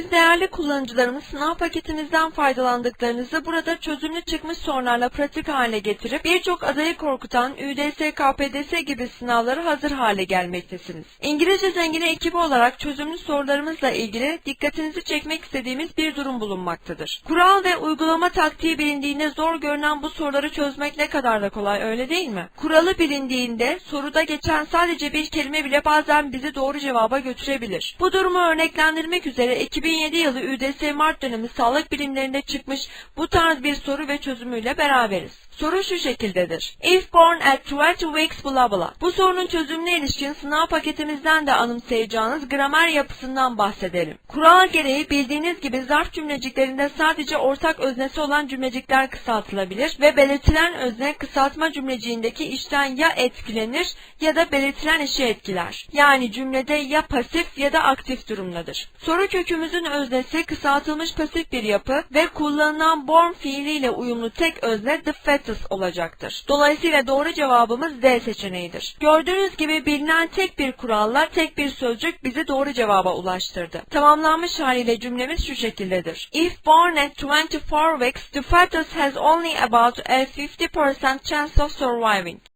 Siz değerli kullanıcılarımız sınav paketimizden faydalandıklarınızı burada çözümlü çıkmış sorularla pratik hale getirip birçok adayı korkutan ÜDS, KPDS gibi sınavları hazır hale gelmektesiniz. İngilizce Zengini ekibi olarak çözümlü sorularımızla ilgili dikkatinizi çekmek istediğimiz bir durum bulunmaktadır. Kural ve uygulama taktiği bilindiğinde zor görünen bu soruları çözmek ne kadar da kolay öyle değil mi? Kuralı bilindiğinde soruda geçen sadece bir kelime bile bazen bizi doğru cevaba götürebilir. Bu durumu örneklendirmek üzere 2007 yılı ÜDS Mart dönemi sağlık bilimlerinde çıkmış bu tarz bir soru ve çözümüyle beraberiz. Soru şu şekildedir. If born at 20 weeks blah blah. Bu sorunun çözümüne ilişkin sınav paketimizden de anımsayacağınız gramer yapısından bahsedelim. Kural gereği bildiğiniz gibi zarf cümleciklerinde sadece ortak öznesi olan cümlecikler kısaltılabilir ve belirtilen özne kısaltma cümleciğindeki işten ya etkilenir ya da belirtilen işi etkiler. Yani cümlede ya pasif ya da aktif durumdadır. Soru kökümüzün öznesi kısaltılmış pasif bir yapı ve kullanılan born fiiliyle uyumlu tek özne the fetus olacaktır. Dolayısıyla doğru cevabımız D seçeneğidir. Gördüğünüz gibi bilinen tek bir kuralla tek bir sözcük bizi doğru cevaba ulaştırdı. Tamamlanmış haliyle cümlemiz şu şekildedir. If born at 24 weeks, the fetus has only about a 50% chance of surviving.